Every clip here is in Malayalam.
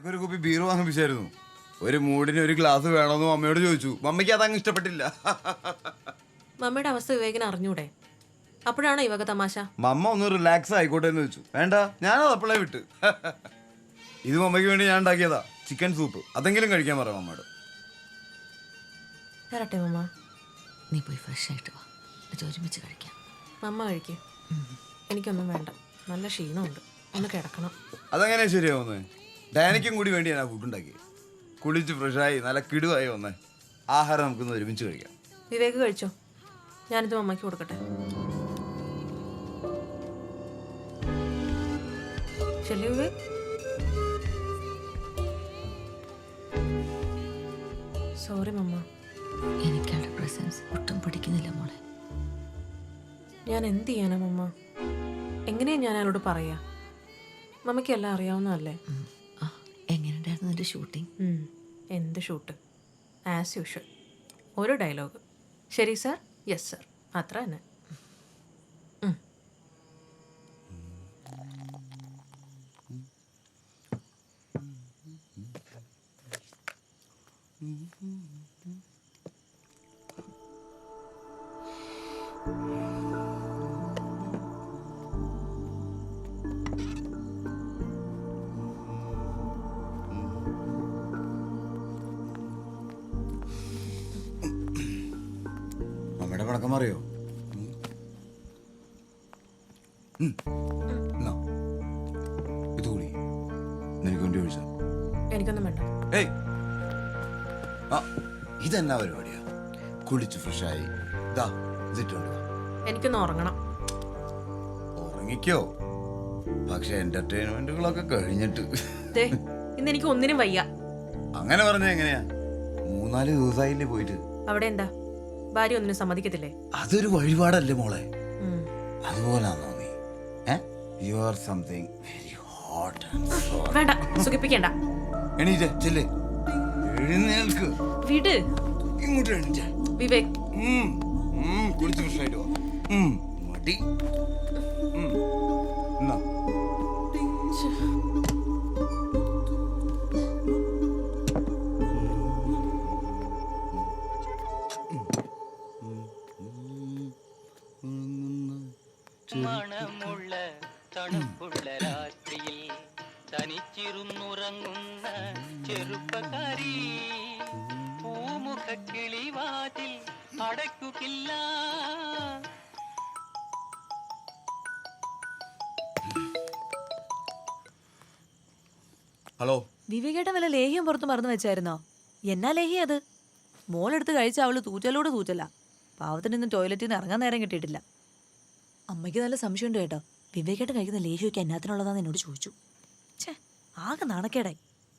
എനിക്കൊരു കുപ്പി ബീർ വാങ്ങിപ്പിച്ചായിരുന്നു. ഒരു മൂടിന് ഒരു ഗ്ലാസ് വേണമെന്ന് അമ്മയോട് ചോദിച്ചു. മമ്മയ്ക്ക് അതങ്ങ് ഇഷ്ടപ്പെട്ടില്ല. മമ്മയുടെ അവസ്ഥ വിവേകിന് അറിഞ്ഞൂടെ? അപ്പോഴാണോ ഇവക തമാശ? മമ്മ ഒന്ന് റിലാക്സ് ആയിക്കോട്ടെ എന്ന് വെച്ചു. വേണ്ട ഞാനത് അപ്പോഴേ വിട്ട്. ഇത് മമ്മയ്ക്ക് വേണ്ടി ഞാൻ ഉണ്ടാക്കിയതാ. ചിക്കൻ സൂപ്പ് അതെങ്കിലും കഴിക്കാൻ പറ മമ്മയോട്. തരട്ടെ മമ്മ. നീ പോയി ഫ്രഷ് ആയിട്ട് വാ. എന്നിട്ട് ഒരുമിച്ച് കഴിക്കാം. മമ്മ കഴിക്കേ. എനിക്കൊന്നും വേണ്ട. നല്ല ക്ഷീണമുണ്ട്. ഒന്ന് കിടക്കണം. അതെങ്ങനെയാ ശരിയാവുന്നേ? ഡാനിക്കും കൂടി വേണ്ടി ഞാൻ ഫുഡ് ഉണ്ടാക്കി. കുളിച്ച് ഫ്രഷായി നല്ല കിടുവായി വന്നേ ആഹാരം നമുക്കൊന്ന് ഒരുമിച്ച് കഴിക്കാം. വിവേക് കഴിച്ചോ? ഞാനിത് അമ്മയ്ക്ക് കൊടുക്കട്ടെ. ശരി വിവേക്. സോറി മമ്മ. എനിക്ക് അവളുടെ പ്രസൻസ് ഒട്ടും പിടിക്കുന്നില്ല മോളെ. ഞാൻ എന്ത് ചെയ്യാനാ മമ്മ? എങ്ങനെയാ ഞാൻ അയാളോട് പറയാ? മമ്മയ്ക്ക് എല്ലാം അറിയാവുന്നതല്ലേ? ആ ഷൂട്ടിംഗ് എന്ത് ഷൂട്ട് ആസ് യൂഷ്വൽ ഒരു ഡയലോഗ് ശരി സർ യെസ് സർ അത്ര തന്നെ. ഉം. പടക്കം അറിയോ ഇത് കൂടി. നിനക്ക് വേണ്ടി ഒഴിച്ച എനിക്കൊന്നും വേണ്ട. ഏയ്. ആ ഇതെന്നാ പരിപാടിയാ? കുളിച്ച് ഫ്രഷായി. ഇതിട്ടുണ്ട് എനിക്കൊന്ന് ഉറങ്ങണം. ഉറങ്ങിക്കോ? പക്ഷെ എന്റർടൈൻമെന്റുകളൊക്കെ കഴിഞ്ഞിട്ട്. ദേ ഇന്ന് എനിക്ക് ഒന്നിനും വയ്യ. അങ്ങനെ പറഞ്ഞ എങ്ങനെയാ? മൂന്നാൽ ദിവസമായില്ലേ പോയിട്ട്. അവിടെ എന്താ? ഭാര്യ ഒന്നിനും സമ്മതിക്കത്തില്ലേ? അതൊരു വഴിപാടല്ലേ മോളെ? You are something very hot വേണ്ട സുഖിപ്പിക്കണ്ട. എണീറ്റേ ചെല്ലേ എഴുന്നേൽക്ക്. വിട്. ഇങ്ങോട്ട് എണീറ്റേ. വിവേക്. കുളിച്ച് ഫ്രഷായിട്ട് വാ. മടി. എന്നാ. മണമുള്ള തണുപ്പുള്ള രാത്രിയിൽ തനിച്ചിരുന്നുറങ്ങുന്ന ചെറുപ്പക്കാരി പൂമുഖ കിളിവാതിൽ അടയ്ക്കുകില്ല ഹലോ. വിവേകേട്ടൻ വല്ല ലേഹ്യം പുറത്ത് മറന്നു വെച്ചായിരുന്നോ? എന്നാ ലേഹ്യം അത്? മോളെടുത്ത് കഴിച്ച അവൾ തൂച്ചലോട് തൂറ്റല. പാവത്തിന് ഇന്ന് ടോയ്ലറ്റിൽ നിന്ന് ഇറങ്ങാൻ നേരം കിട്ടിയിട്ടില്ല. അമ്മയ്ക്ക് നല്ല സംശയമുണ്ട് കേട്ടോ. വിവേകേട്ടൻ കഴിക്കുന്ന ലേഹ്യൊക്കെ എന്നാത്തിനുള്ളതാന്ന് എന്നോട് ചോദിച്ചു. ഛേ ആകെ നാണക്കേടായി.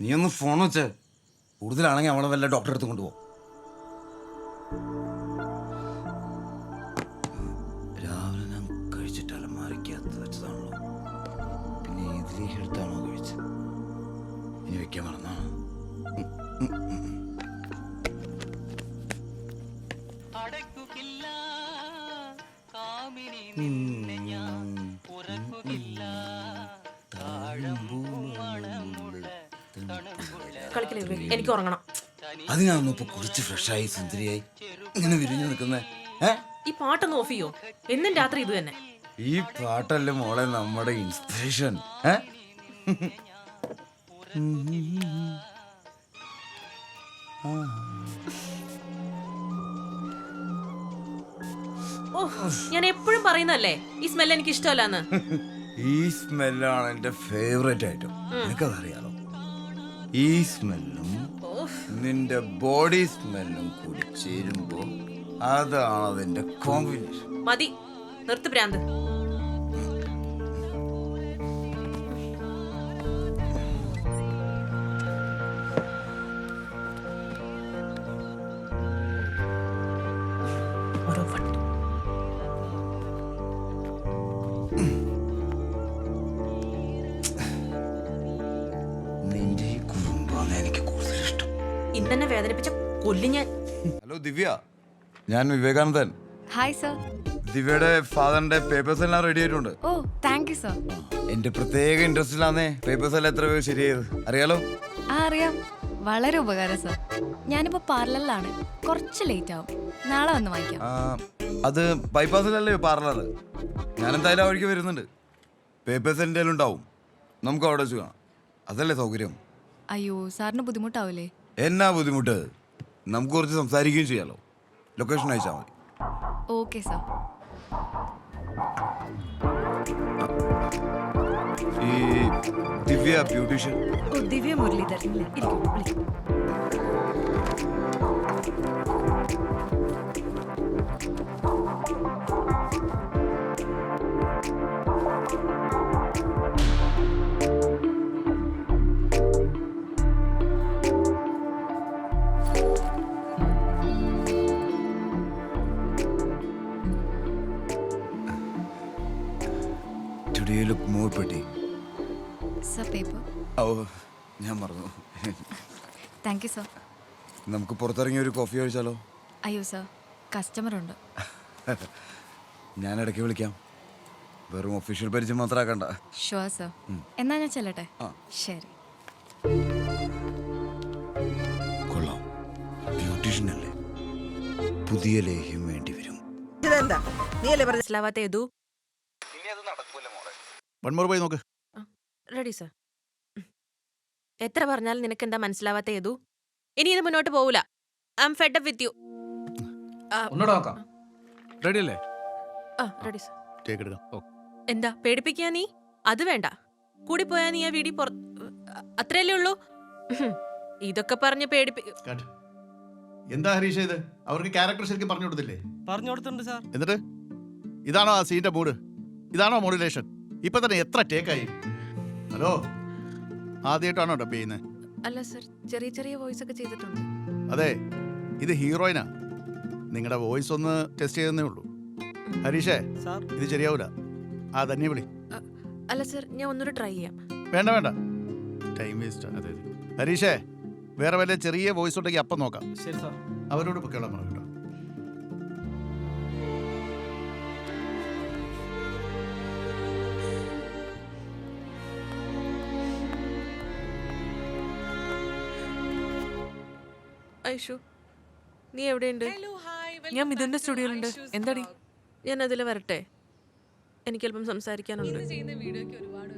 നീ ഒന്ന് ഫോൺ വെച്ച്. കൂടുതലാണെങ്കിൽ അവളെ വല്ല ഡോക്ടറെ അടുത്ത് കൊണ്ടുപോകും രാവിലെ ഞാൻ കഴിച്ചിട്ട് അലമാരയ്ക്കകത്ത് വെച്ചതാണല്ലോ. പിന്നെ ഇതിലേക്ക് എടുത്താണോ കഴിച്ചത്? ഇനി വെക്കാൻ മറന്നാ നിന്നെ ഞാൻ ഉറക്കുകില്ല കളിക്കില്ല എനിക്ക് ഉറങ്ങണം അതിനാണോ ഇപ്പൊ കുളിച്ച് ഫ്രഷായി സുന്ദരിയായി. ഇങ്ങനെ വിരിഞ്ഞു നിൽക്കുന്നേ. ഈ പാട്ടൊന്ന് ഓഫ് ചെയ്യോ? എന്നും രാത്രി ഇത് തന്നെ. ഈ പാട്ടല്ലേ മോളെ നമ്മുടെ ഇൻസ്പിറേഷൻ ഏ? ഞാൻ എപ്പോഴും പറയുന്നല്ലേ ഈ സ്മെൽ എനിക്ക് ഇഷ്ടമല്ലാന്ന്. ഈ സ്മെല്ലാണ് എന്റെ ഫേവറേറ്റ് ഐറ്റം നിനക്കതറിയാലോ? ഈ സ്മെല്ലും നിന്റെ ബോഡി സ്മെല്ലും കൂടി ചേരുമ്പോ അതാണ് അതിന്റെ കോമ്പിനേഷൻ മതി നിർത്ത് ഭ്രാന്ത് ഇന്നെന്നെ വേദനിപ്പിച്ച കൊല്ലി ഞാൻ. ഹലോ ദിവ്യ. ഞാൻ വിവേകാനന്ദൻ. ഹായ് സർ ദിവ്യയുടെ ഫാദറിന്റെ പേപ്പേഴ്സ് എല്ലാം റെഡി ആയിട്ടുണ്ട്. ഓ താങ്ക് യു സർ എന്റെ പ്രത്യേക ഇൻട്രസ്റ്റിലാന്നേ പേപ്പേഴ്സ് എല്ലാം എത്ര പേര് ശരിയായത്. അറിയാലോ? ആ അറിയാം. വളരെ ഉപകാരം സർ ഞാനിപ്പോ പാർലറിലാണ് കുറച്ച് ലേറ്റ് ആവും. നാളെ വന്ന് വാങ്ങിക്കാം. ആ, അത് ബൈപ്പാസിലല്ലേ പാർലർ ഞാൻ എന്തായാലും ആ വഴിക്ക് വരുന്നുണ്ട്. പേപ്പേഴ്സ് എന്റെ ഉണ്ടാവും നമുക്ക് അവിടെ വെച്ച് കാണാം. അതല്ലേ സൗകര്യം? അയ്യോ സാറിന് ബുദ്ധിമുട്ടാവില്ലേ? എന്നാ ബുദ്ധിമുട്ട്? നമുക്ക് കുറച്ച് സംസാരിക്കുകയും ചെയ്യാലോ. ലൊക്കേഷൻ അയച്ചാൽ മതി. ഓക്കെ സാർ ഈ ദിവ്യ ബ്യൂട്ടീഷ്യൻ. ഓ ദിവ്യ മുരളീധരൻ. ഇരിക്കും ഇരിക്കൂ, വിളിക്കൂ. Thank you sir. നമുക്ക് പുറത്തിറങ്ങി ഒരു കോഫി കഴിച്ചാലോ? അയ്യോ സർ. കസ്റ്റമർ ഉണ്ട് ഞാൻ ഇടയ്ക്ക് വിളിക്കാം. വെറും ഒഫീഷ്യൽ പരിചയം മാത്രമാക്കണ്ട ഷുവർ സർ. എന്നാ ഞാൻ ചെല്ലട്ടെ. ശരി. കൊള്ളാം. ബ്യൂട്ടീഷ്യൻ അല്ലേ? പുതിയ ലേഹ്യം വേണ്ടി വരും. ഇതെന്താ? നീ അല്ലേ പറഞ്ഞു മനസ്സിലാവാത്ത ഏതു? വൺമോർ പോയി നോക്ക്. Ready sir. എത്ര പറഞ്ഞാലും നിനക്ക് എന്താ മനസ്സിലാവാത്ത ഏതു? ഇനി ഇത് മുന്നോട്ട് പോവില്ല I am fed up with you ഒന്നുകൂടെ നോക്കാം. റെഡി അല്ലേ ആ റെഡി സർ ടേക്ക് എടുക്കാം എന്താ പേടിപ്പിക്കാ നീ? അത് വേണ്ട. കൂടി പോയാ നീ ആ വീടി പുറ അത്രയല്ലേ ഉള്ളൂ? ഇതൊക്കെ പറഞ്ഞ് പേടിപ്പി കാട്ട്. എന്താ ഹരീഷ ഇത്? അവർക്ക് ക്യാരക്ടർ ശരിക്കും പറഞ്ഞു കൊടുത്തില്ലേ? പറഞ്ഞു കൊടുത്തിട്ടുണ്ട് സാർ എന്നിട്ട്? ഇതാണോ ആ സീന്റെ മൂഡ് ഇതാണോ മോഡുലേഷൻ ഇപ്പൊ തന്നെ എത്ര ടേക്കായി ഹലോ? ആദ്യമായിട്ടാണോ ഡബ് ചെയ്യുന്നത് അല്ല സർ ചെറിയ ചെറിയ വോയിസ് ഒക്കെ ചെയ്തിട്ടുണ്ട്. അതെ ഇത് ഹീറോയിനാ. നിങ്ങളുടെ വോയിസ് ഒന്ന് ടെസ്റ്റ് ചെയ്തേ ഉള്ളൂ. ഹരീഷേ സാർ. ഇത് ശരിയാവൂല. ആ തന്നെ വിളി. അല്ല സർ ഞാൻ ഒന്നുകൂടെ ട്രൈ ചെയ്യാം. വേണ്ട വേണ്ട. ടൈം വേസ്റ്റ് അതെ ഹരീഷേ വേറെ വല്ല ചെറിയ വോയിസ് ഉണ്ടെങ്കിൽ അപ്പം നോക്കാം. ശരി സർ. അവരോട് പൊക്കോളാൻ പറഞ്ഞു കേട്ടോ. ഐഷു നീ എവിടെയുണ്ട്? ഞാൻ മിഥുന്റെ സ്റ്റുഡിയോയിലുണ്ട്. എന്താടി? ഞാൻ അതിൽ വരട്ടെ. എനിക്ക് അല്പം സംസാരിക്കാനുണ്ട്.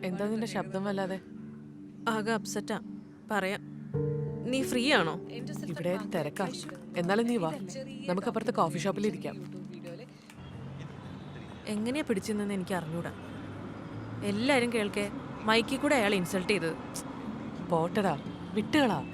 എന്താ നിന്റെ ശബ്ദം വല്ലാതെ? ആകെ അപ്സെറ്റാ. പറയാം. നീ ഫ്രീ ആണോ? ഇവിടെ തിരക്കാ. എന്നാലും നീ വാ. നമുക്ക് അപ്പുറത്തെ കോഫി ഷോപ്പിൽ ഇരിക്കാം. എങ്ങനെയാ പിടിച്ചെന്ന് എനിക്ക് അറിഞ്ഞൂടാ. എല്ലാരും കേൾക്കെ. മൈക്കിൽ കൂടെ അയാൾ ഇൻസൾട്ട് ചെയ്തത്. പോട്ടടാ. വിട്ടുകളാ.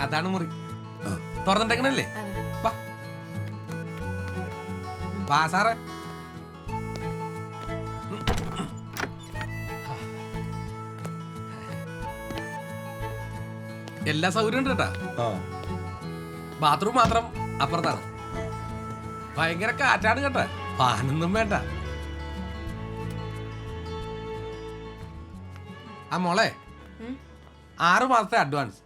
അതാണ് മുറി. തുറന്നിട്ടേക്കണല്ലേ? വാ. സാറേ. എല്ലാ സൗകര്യം ഉണ്ട് കേട്ടാ. ബാത്റൂം മാത്രം അപ്പുറത്താണ്. ഭയങ്കര കാറ്റാണ് കേട്ടാ. പാനൊന്നും വേണ്ട. ആ മോളെ ആറ് മാസത്തെ അഡ്വാൻസ്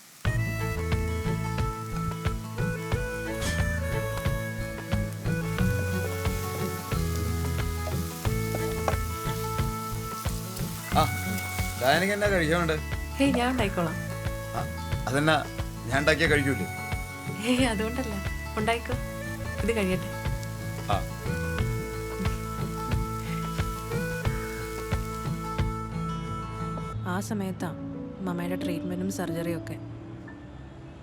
ഡാനിക്ക് എന്നാ കഴിക്കാനുണ്ട്? ഹേയ് ഞാൻ ഉണ്ടായിക്കോളാം ആ അതെന്നാ? ഞാൻ ഉണ്ടാക്കിയാ കഴിക്കൂലേ? ഹേയ് അതുകൊണ്ടല്ല. ഉണ്ടായിക്കോ ഇത് കഴിയട്ടെ. ആ. ആ സമയത്താ മമ്മയുടെ ട്രീറ്റ്മെന്റും സർജറിയും ഒക്കെ.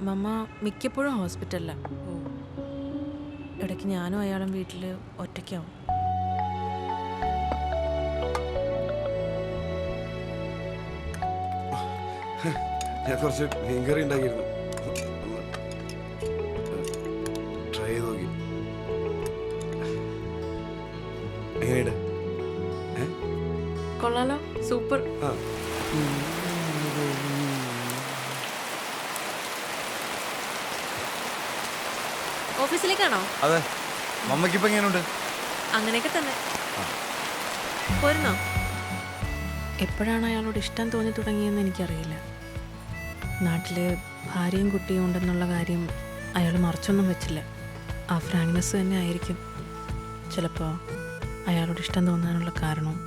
മമ്മ മിക്കപ്പോഴും ഹോസ്പിറ്റലിലാണ് ഇടയ്ക്ക് ഞാനും അയാളും വീട്ടിൽ ഒറ്റയ്ക്കാവും. ഞാൻ കുറച്ച് മീൻകറി ഉണ്ടാക്കിയിരുന്നു. ട്രൈ ചെയ്ത് നോക്കി. എങ്ങനെയുണ്ട്? കൊള്ളാലോ. സൂപ്പർ. ആ. ഓഫീസിലേക്കാണോ? അതെ. മമ്മക്കിപ്പോ എങ്ങനെയുണ്ട്? അങ്ങനെയൊക്കെ തന്നെ. പോരുന്നോ? എപ്പോഴാണ് അയാളോട് ഇഷ്ടം തോന്നി തുടങ്ങിയെന്ന് എനിക്കറിയില്ല. നാട്ടിൽ ഭാര്യയും കുട്ടിയും ഉണ്ടെന്നുള്ള കാര്യം അയാൾ മറച്ചൊന്നും വെച്ചില്ല. ആ ഫ്രാങ്ക്നെസ് തന്നെ ആയിരിക്കും. ചിലപ്പോൾ അയാളോട് ഇഷ്ടം തോന്നാനുള്ള കാരണവും